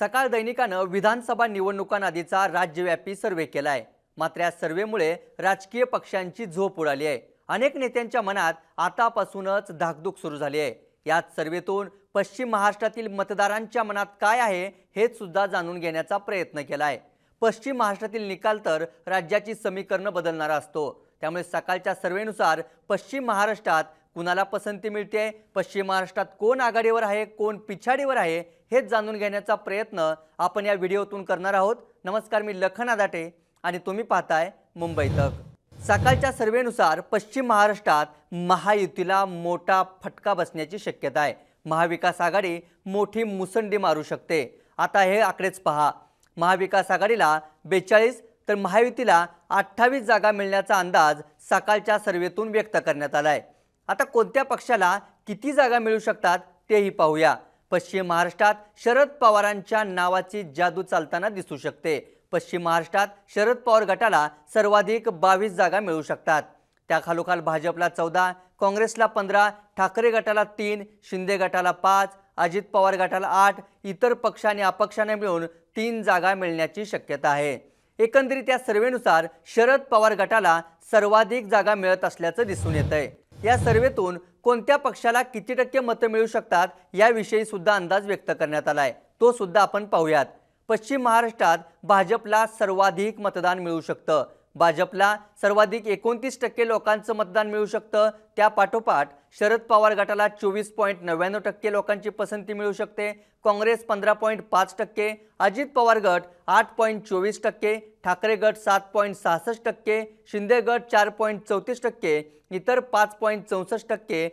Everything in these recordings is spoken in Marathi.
सकाळ दैनिकानं विधानसभा निवडणुकांआधीचा राज्यव्यापी सर्वे केला आहे मात्र या सर्वेमुळे राजकीय पक्षांची झोप उडाली आहे. अनेक नेत्यांच्या मनात आतापासूनच धाकधूक सुरू झाली आहे. याच सर्वेतून पश्चिम महाराष्ट्रातील मतदारांच्या मनात काय आहे हेच सुद्धा जाणून घेण्याचा प्रयत्न केला आहे पश्चिम महाराष्ट्रातील निकाल तर राज्याची समीकरणं बदलणारा असतो. त्यामुळे सकाळच्या सर्वेनुसार पश्चिम महाराष्ट्रात कुणाला पसंती मिळते पश्चिम महाराष्ट्रात कोण आघाडीवर आहे कोण पिछाडीवर आहे हेच जाणून घेण्याचा प्रयत्न आपण या व्हिडिओतून करणार आहोत. नमस्कार मी लखन आदाटे आणि तुम्ही पाहताय मुंबई तक. सकाळच्या सर्वेनुसार पश्चिम महाराष्ट्रात महायुतीला मोठा फटका बसण्याची शक्यता आहे. महाविकास आघाडी मोठी मुसंडी मारू शकते. आता हे आकडेच पहा. महाविकास आघाडीला बेचाळीस तर महायुतीला अठ्ठावीस जागा मिळण्याचा अंदाज सकाळच्या सर्वेतून व्यक्त करण्यात आला आहे आता कोणत्या पक्षाला किती जागा मिळू शकतात तेही पाहूया. पश्चिम महाराष्ट्रात शरद पवारांच्या नावाची जादू चालताना दिसू शकते. पश्चिम महाराष्ट्रात शरद पवार गटाला सर्वाधिक बावीस जागा मिळू शकतात. त्याखालोखाल भाजपला चौदा काँग्रेसला पंधरा ठाकरे गटाला तीन शिंदे गटाला पाच अजित पवार गटाला आठ इतर पक्ष आणि अपक्षाने मिळून तीन जागा मिळण्याची शक्यता आहे. एकंदरीत या सर्वेनुसार शरद पवार गटाला सर्वाधिक जागा मिळत असल्याचं दिसून येत आहे या सर्वेतून कोणत्या पक्षाला किती टक्के मतं मिळू शकतात याविषयी सुद्धा अंदाज व्यक्त करण्यात आला आहे तो सुद्धा आपण पाहूयात. पश्चिम महाराष्ट्रात भाजपला सर्वाधिक मतदान मिळू शकतं. भाजपला सर्वाधिक एकोणतीस टक्के लोकांचं मतदान मिळू शकतं. त्यापाठोपाठ शरद पवार गटाला चोवीस पॉईंट नव्याण्णव टक्के लोकांची पसंती मिळू शकते. काँग्रेस पंधरा पॉईंट पाच टक्के अजित पवार गट आठ पॉईंट चोवीस टक्के ठाकरे गट सात पॉईंट सहासष्ट टक्के शिंदे गट चार पॉईंट चौतीस टक्के इतर पाच पॉईंट चौसष्ट टक्के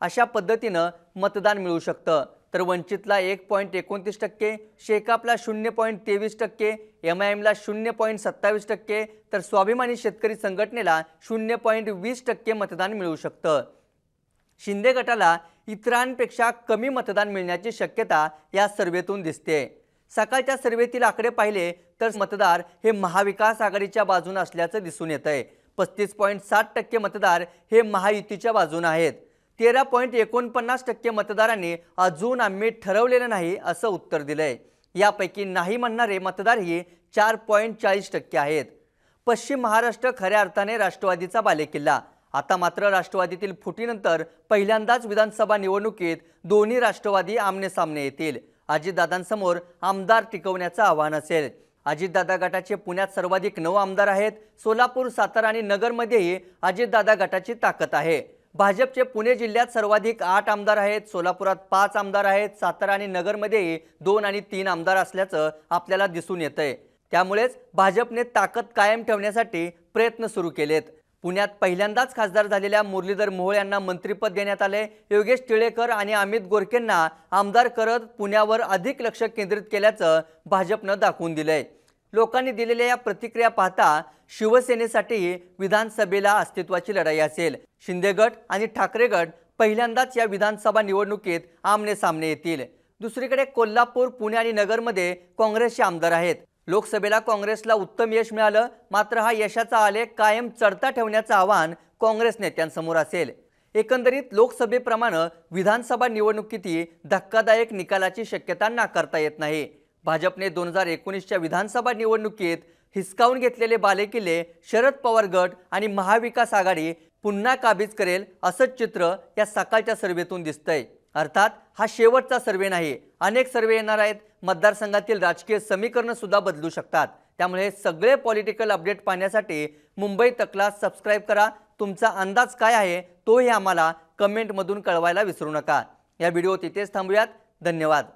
अशा पद्धतीनं मतदान मिळू शकतं. तर वंचितला एक पॉईंट एकोणतीस टक्के शेकापला शून्य पॉईंट तेवीस टक्के एम आय एमला शून्य पॉईंट सत्तावीस टक्के तर स्वाभिमानी शेतकरी संघटनेला शून्य पॉईंट वीस टक्के मतदान मिळू शकतं. शिंदे गटाला इतरांपेक्षा कमी मतदान मिळण्याची शक्यता या सर्वेतून दिसते. सकाळच्या सर्वेतील आकडे पाहिले तर मतदार हे महाविकास आघाडीच्या बाजूने असल्याचं दिसून येत आहे पस्तीस पॉईंट सात टक्के मतदार हे महायुतीच्या बाजूने आहेत. तेरा पॉईंट एकोणपन्नास टक्के मतदारांनी अजून आम्ही ठरवलेलं नाही असं उत्तर दिलंय. यापैकी नाही म्हणणारे मतदारही चार पॉईंट चाळीस टक्के आहेत. पश्चिम महाराष्ट्र खऱ्या अर्थाने राष्ट्रवादीचा बालेकिल्ला. आता मात्र राष्ट्रवादीतील फुटीनंतर पहिल्यांदाच विधानसभा निवडणुकीत दोन्ही राष्ट्रवादी आमनेसामने येतील. अजितदादांसमोर आमदार टिकवण्याचं आव्हान असेल. अजितदादा गटाचे पुण्यात सर्वाधिक नऊ आमदार आहेत. सोलापूर सातारा आणि नगरमध्येही अजितदादा गटाची ताकद आहे. भाजपचे पुणे जिल्ह्यात सर्वाधिक आठ आमदार आहेत. सोलापुरात पाच आमदार आहेत. सातारा आणि नगरमध्येही दोन आणि तीन आमदार असल्याचं आपल्याला दिसून येतंय. त्यामुळेच भाजपने ताकद कायम ठेवण्यासाठी प्रयत्न सुरू केलेत. पुण्यात पहिल्यांदाच खासदार झालेल्या मुरलीधर मोहोळ यांना मंत्रिपद देण्यात आले योगेश टिळेकर आणि अमित गोरखेंना आमदार करत पुण्यावर अधिक लक्ष केंद्रित केल्याचं भाजपनं दाखवून दिलंय. लोकांनी दिलेल्या या प्रतिक्रिया पाहता शिवसेनेसाठी विधानसभेला अस्तित्वाची लढाई असेल. शिंदे गट आणि ठाकरे गट पहिल्यांदाच या विधानसभा निवडणुकीत आमने सामने येतील. दुसरीकडे कोल्हापूर पुणे आणि नगरमध्ये काँग्रेसचे आमदार आहेत. लोकसभेला काँग्रेसला उत्तम यश मिळालं मात्र हा यशाचा आलेख कायम चढता ठेवण्याचं आव्हान काँग्रेस नेत्यांसमोर असेल. एकंदरीत लोकसभेप्रमाणे विधानसभा निवडणुकीतही धक्कादायक निकालाची शक्यता नाकारता येत नाही. भाजपने दोन हजार एकोणीसच्या विधानसभा निवडणुकीत हिसकावून घेतलेले बालेकिल्ले शरद पवार गट आणि महाविकास आघाडी पुन्हा काबीज करेल असंच चित्र या सकाळच्या सर्वेतून दिसतंय. अर्थात हा शेवटचा सर्वे नाही अनेक सर्वे येणार आहेत. मतदारसंघातील राजकीय समीकरणं सुद्धा बदलू शकतात. त्यामुळे सगळे पॉलिटिकल अपडेट पाहण्यासाठी मुंबई तकला सबस्क्राईब करा. तुमचा अंदाज काय आहे तोही आम्हाला कमेंटमधून कळवायला विसरू नका. या व्हिडिओ तिथेच थांबूयात. धन्यवाद.